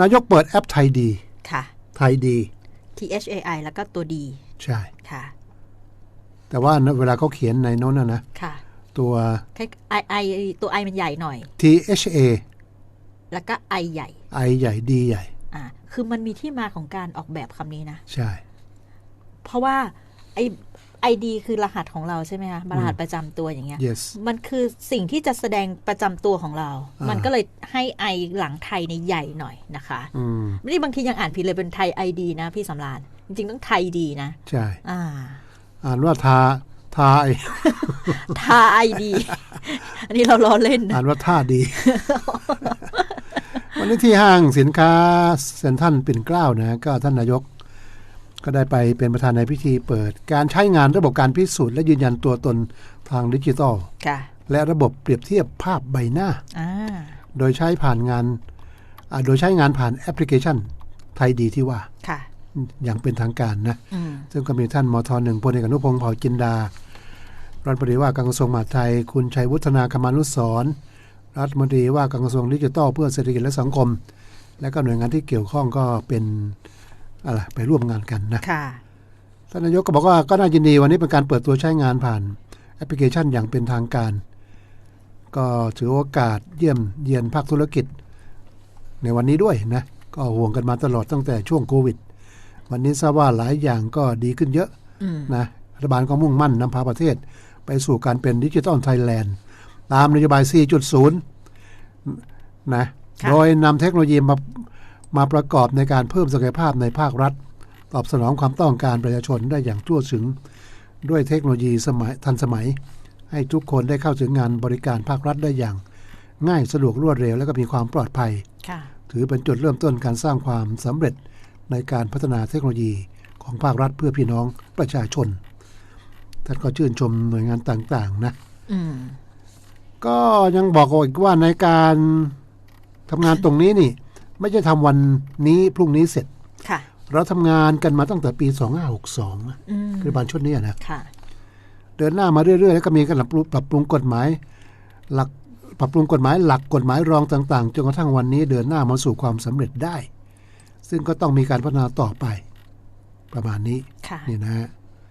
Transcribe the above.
นายกเปิดแอปไทยดี ค่ะ ไทยดี T H A I แล้วก็ตัวดี ใช่ ค่ะ แต่ว่าเวลาเขาเขียนในโน้นนะนะ ค่ะ ตัวคล้ายไอไอตัวไอมันใหญ่หน่อย T H A แล้วก็ไอใหญ่ I ใหญ่ดีใหญ่ อ่า คือมันมีที่มาของการออกแบบคำนี้นะ ใช่ เพราะว่าไอ ไอดีคือรหัสของเราใช่ไหมคะรหัสประจำตัวอย่างเงี้ย yes มันคือสิ่งที่จะแสดงประจำตัวของเราอ่ามัมันก็เลยให้ไอหลังไทยในใหญ่หน่อยนะคะอืมไม่ได้บางทียังอ่านผิดเลยเป็นไทยไอดีนะพี่สำราญจริงๆต้องไทยดีนะ ใช่อ่าอ่านว่าทาทาไอทาไอดี อันนี้เราล้อเล่นนะอ่านว่าท่าดี วันนี้ที่ห้างสินค้าเซ็นทรัลปิ่นเกล้านะ ก็ท่านนายก ก็ได้ไปเป็นประธานในพิธีเปิด การใช้งานระบบการพิสูจน์และยืนยันตัวตนทางดิจิทัลค่ะและระบบเปรียบเทียบภาพใบหน้าอ่าโดยใช้ผ่านงานอ่าโดยใช้งานผ่านแอปพลิเคชันไทยดีที่ว่าค่ะอย่างเป็นทางการนะอืมซึ่งก็มีท่านมทหนึ่งพลเอกอนุพงศ์เผ่าจินดา รัฐมนตรีว่าการกระทรวงมหาดไทย คุณชัยวุฒนาคมานุสรณ์รัฐมนตรีว่าการกระทรวงดิจิทัลเพื่อเศรษฐกิจและสังคม และก็หน่วยงานที่เกี่ยวข้องก็เป็น อะไรไปร่วมงานกันนะค่ะท่านนายกก็บอกว่าก็น่ายินดีวันนี้เป็นการเปิดตัวใช้งานผ่านแอปพลิเคชันอย่างเป็นทางการ ก็ถือโอกาสเยี่ยมเยียนภาคธุรกิจ ในวันนี้ด้วยนะ ก็ห่วงกันมาตลอดตั้งแต่ช่วงโควิด วันนี้ทราบว่าหลายอย่างก็ดีขึ้นเยอะอืมนะรัฐบาลก็มุ่งมั่นนำพาประเทศ ไปสู่การเป็นดิจิทัลไทยแลนด์ตามนโยบาย 4.0 นะค่ะโดยนำเทคโนโลยีมา มาประกอบในการเพิ่มศักยภาพในภาครัฐ ตอบสนองความต้องการประชาชนได้อย่างทั่วถึง ด้วยเทคโนโลยีสมัยทันสมัย ให้ทุกคนได้เข้าถึงงานบริการภาครัฐได้อย่าง ง่ายสะดวกรวดเร็วและก็มีความปลอดภัยค่ะถือเป็นจุดเริ่มต้นการสร้างความสำเร็จในการพัฒนาเทคโนโลยีของภาครัฐเพื่อพี่น้องประชาชนท่านก็ชื่นชมหน่วยงานต่างๆ นะอืมก็ยังบอกอีกว่าในการทำงานตรงนี้นี่ ไม่ใช่ทำวันนี้พรุ่งนี้เสร็จค่ะเราทำงานกันมาตั้งแต่ปี 2562นะอืมคือประมาณชุดนี้นะค่ะเดินหน้ามาเรื่อยๆ แล้วก็มีการปรับปรุงปรับปรุงกฎหมาย หลักปรับปรุงกฎหมายหลักกฎหมายรองต่างๆจนกระทั่งวันนี้เดินหน้ามาสู่ความสำเร็จได้ ซึ่งก็ต้องมีการพัฒนาต่อไป ประมาณนี้ค่ะนี่นะฮะ